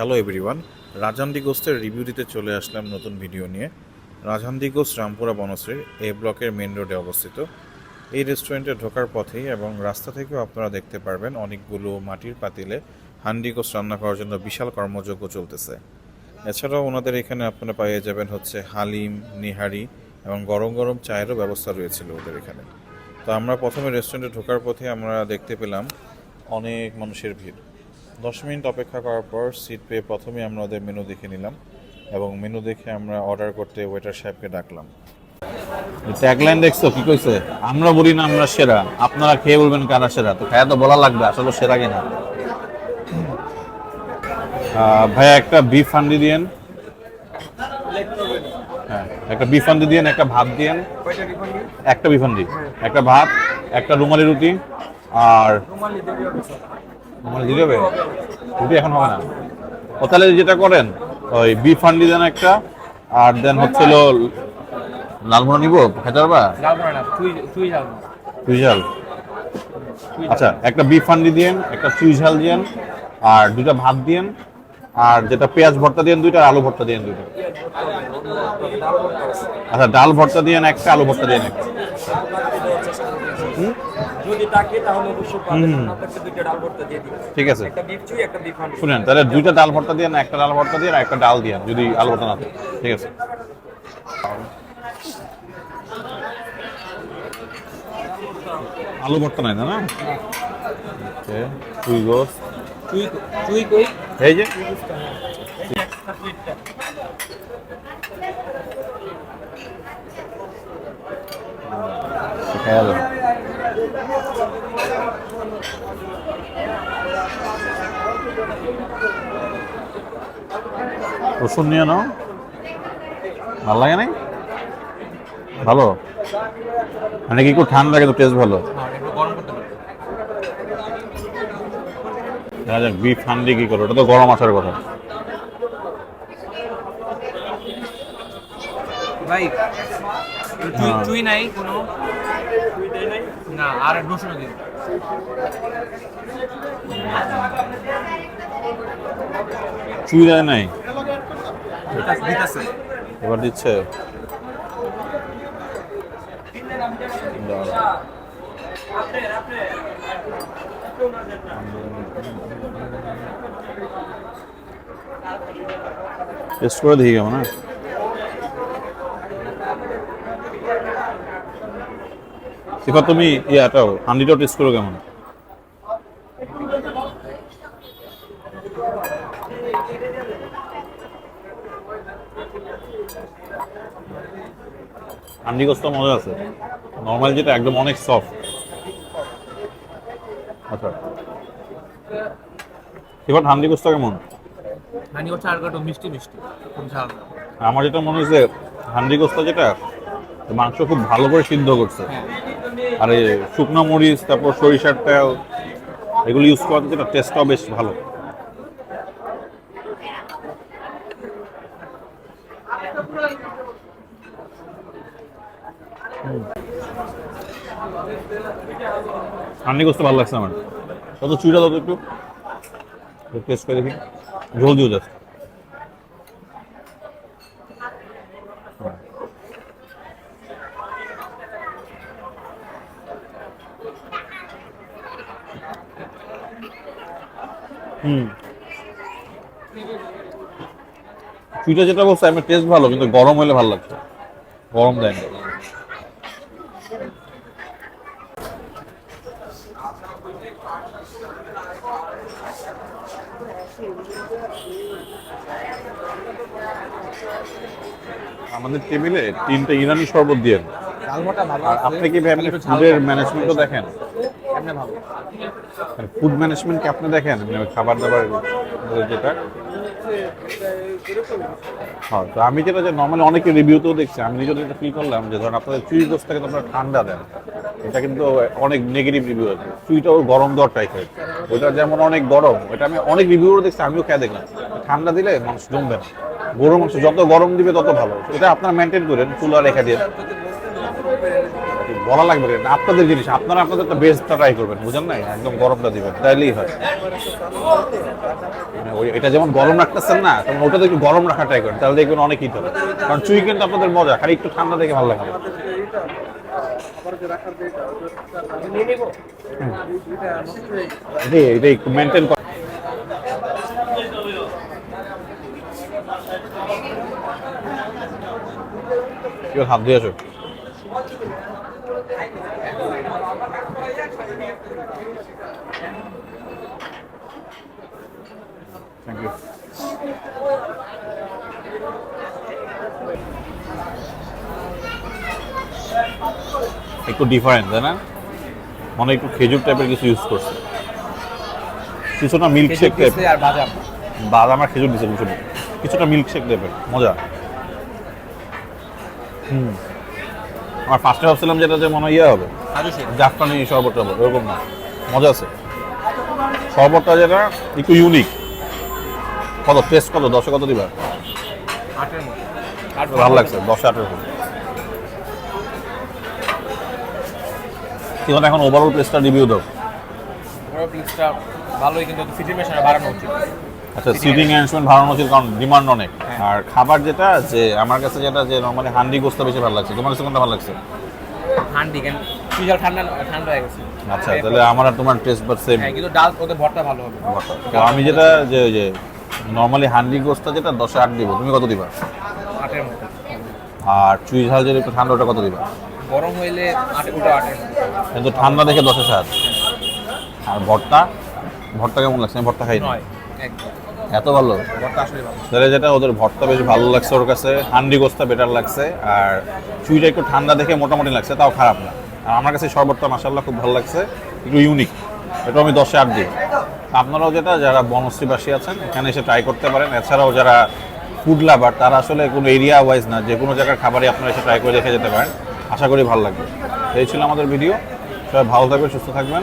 Hello everyone রাজান্দি গোস্তের review দিতে চলে আসলাম নতুন ভিডিও নিয়ে। রাজান্দি গোস্ত রামপুরা বনশ্রী এ ব্লকের মেন রোডে অবস্থিত। এই রেস্টুরেন্টে ঢোকার পথেই এবং রাস্তা থেকেও আপনারা দেখতে পারবেন অনেকগুলো মাটির পাতিলে হান্ডি গোস্ত রান্না করার জন্য বিশাল কর্মযজ্ঞ চলতেছে। এছাড়াও ওনাদের এখানে আপনারা পাইয়ে যাবেন হচ্ছে হালিম, নিহারি এবং গরম গরম চায়েরও ব্যবস্থা রয়েছিল ওদের এখানে। তো আমরা প্রথমে রেস্টুরেন্টে ঢোকার পথে আমরা দেখতে পেলাম অনেক মানুষের ভিড়। দশ মিনিট অপেক্ষা করার পর সিট পেয়ে প্রথমে আমরা ওদের মেনু দেখে নিলাম এবং মেনু দেখে আমরা অর্ডার করতে ওয়েটার সাহেবকে ডাকলাম। ট্যাগলাইন দেখছ? কি কইছে? আমরা বলি না আমরা সেরা। আপনারা খেয়ে বলবেন কারা সেরা? তো খায়া তো বলা লাগবে, আসলে সেরা কিনা? ভাইয়া, একটা বিফ হান্ডি দিয়েন। হ্যাঁ একটা বিফ হান্ডি দিয়েন, একটা ভাত দিয়েন। একটা বিফ হান্ডি, একটা ভাত, একটা রুমালি রুটি, আর রুমালি দিতে হবে রুটি এখন হবে না। ও তাহলে যেটা করেন ওই বিফ হান্ডি দেন একটা আর দেন হচ্ছিল লালমোড়া নিব খেতে পারবা? তুই ঝাল। আচ্ছা একটা বিফ হান্ডি দিয়েন একটা চুই ঝাল দিয়েন আর দুটা ভাত দিয়েন আর যেটা পেঁয়াজ ভর্তা দিয়েন দুইটা আর আলু ভর্তা দিয়েন দুইটা। আচ্ছা ডাল ভর্তা দিয়েন একটা আলু ভর্তা দিয়েন একটা। ডাকে তাহলে অবশ্যই পাবেন। আপনাকে দুইটা ডাল ভর্তা দিয়ে দিই ঠিক আছে। একটা বিফ চুই একটা বিফ হান্ডি শুনেন তাহলে দুইটা ডাল ভর্তা দিয়েন একটা ডাল ভর্তা দিয়েন আর একটা ডাল দিয়েন যদি আলু ভর্তা না থাকে। ঠিক আছে। আলু ভর্তা নাই না না? ওকে চুই গোস চুই চুই কই? এই যে। খেয়াল রসুন নিয়ে নাও। ভালো লাগে নাই? ভালো? মানে কি একটু ঠান্ডা লাগে তো টেস্ট ভালো। দেখা যাক বিফ হান্ডি কি করো। ওটা তো গরম আসার কথা। ভাই চুই নাই কোনো? না আর রসুন দিন চুই দেয় নাই? এবার দিচ্ছে। টেস্ট করে দেখি কেমন হ্যাঁ। শিখা তুমি ইয়াটাও হান্ডিটাও টেস্ট করো কেমন? হান্ডি গোস্ত মজা আছে। নর্মাল যেটা একদম অনেক সফট আচ্ছা। এবার হান্ডি গোস্ত কেমন? হানি হচ্ছে আর একটু মিষ্টি মিষ্টি খুব ঝাল। আমার যেটা মনে হয়েছে হান্ডি গোস্ত যেটা মাংস খুব ভালো করে সিদ্ধ করছে। হ্যাঁ। আর শুকনো মরিচ, তারপর সরিষার তেল, এগুলো ইউজ করাতে যেটা টেস্টটাও বেশ ভালো। হান্ডি করতে ভালো লাগছে আমার। তত চুইটা তত একটু। টেস্ট করে দেখি। ঝোল দিও জাস্ট হুম। চুইটা যেটা বলছে আমি টেস্ট ভালো কিন্তু গরম হলে ভালো লাগছে। গরম দেয় না। আমাদের টেবিলে তিনটা ইরানি শরবত দিয়ে আপনি কি ভাই। ম্যানেজমেন্টও দেখেন? ভালো ফুড ম্যানেজমেন্ট কি আপনি দেখেন? মানে খাবার দাবার যেটা? হ্যাঁ তো আমি যেটা যে নর্মালি অনেকে রিভিউতেও দেখছি। আমি নিজেও যেটা ফিল করলাম যে ধরেন আপনাদের চুই গোস্তটাকে তো আপনারা ঠান্ডা দেন। এটা কিন্তু অনেক নেগেটিভ রিভিউ আছে। চুইটাও গরম দেওয়ার ট্রাই করে ওইটা যেমন অনেক গরম, ওইটা আমি অনেক রিভিউও দেখছি, আমিও খেয়ে দেখলাম। ঠান্ডা দিলে মানুষ জমবে না। গরম যত গরম দিবে তত ভালো। এটা আপনারা মেনটেন করেন, চুলা রেখে দিয়ে। বলা লাগবে না। আপনাদের জিনিস, আপনারা আপনাদের একটা বেস্টটা ট্রাই করবেন, বুঝেন না একদম গরমটা দিবেন, তাইলেই হয়। মানে ওই- এটা যেমন গরম রাখতেছেন না তখন ওটা একটু গরম রাখা ট্রাই করেন, তাহলে দেখবেন অনেক হিট হবে। কারণ চুই কিন্তু আপনাদের মজা, খালি একটু ঠান্ডা দেখে ভালো লাগে এটাই একটু হাত দিয়ে থ্যাংক ইউ একটু ডিফারেন্ট তাই না? মানে একটু খেজুর টাইপের কিছু ইউজ করছে। কিছুটা মিল্ক শেক টাইপ আর বাদাম। বাদাম আর খেজুর দিছে কিছুটা। কিছুটা মিল্ক শেক টাইপের মজা। হুম। আমার ফার্স্টে ভাবছিলাম যেটা যে মনে হয় ইয়ে হবে। শেক জাফরানি শরবত টরবত ওরকম না। মজা আছে। শরবতটা যেটা একটু ইউনিক কত টেস্ট কত? দশে কত দিবা? আটের ভালো লাগছে দশে আটের মতো ঠিক এখন ওভারঅল প্লেসটা রিভিউ দাও। ওরা প্লিজটা ভালোই কিন্তু সিটি মেশিনে বাড়ানো উচিত। আচ্ছা সিটিং অ্যারেঞ্জমেন্ট ভাড়ানো উচিত কারণ ডিমান্ড অনেক। আর খাবার যেটা যে আমার কাছে যেটা যে নর্মালি হান্ডি গোস্ত বেশি ভালো লাগছে। তোমার কাছে কোনটা ভালো লাগছে? ঠান্ডি কেন? সুইজাল ঠান্ডা ঠান্ডা হয়ে গেছে। আচ্ছা তাহলে আমার আর তোমার টেস্ট বাট সেম হ্যাঁ কিন্তু ডাল ওদের ভর্তা ভালো হবে। আমি যেটা যে ওই যে নর্মালি হান্ডি গোস্তটা যেটা দশে আট দিব। তুমি কত দিবা? আটের মতো। আর চুই ঝাল যেটা একটু ঠান্ডা ওটা কত দিবা? গরম হইলে আটে ওটা আটের কিন্তু ঠান্ডা দেখে দশে সাত। আর ভর্তা? ভর্তা কেমন লাগছে? ভর্তা খাই নয় একদম এত ভালো? তাহলে যেটা ওদের ভর্তা বেশ ভালো লাগছে ওর কাছে। হান্ডি গোস্তা বেটার লাগছে। আর চুইটা একটু ঠান্ডা দেখে মোটামুটি লাগছে তাও খারাপ না। আর আমার কাছে শরবতটা মাসাল্লাহ খুব ভালো লাগছে একটু ইউনিক এটা আমি দশে আট দিই। আপনারাও যেটা যারা বনশ্রীবাসী আছেন এখানে এসে ট্রাই করতে পারেন। এছাড়াও যারা ফুড লাভার তারা আসলে কোনো এরিয়া ওয়াইজ না যে কোনো জায়গার খাবারই আপনারা এসে ট্রাই করে দেখে যেতে পারেন। আশা করি ভালো লাগবে। এই ছিল আমাদের ভিডিও সবাই ভালো থাকবেন সুস্থ থাকবেন।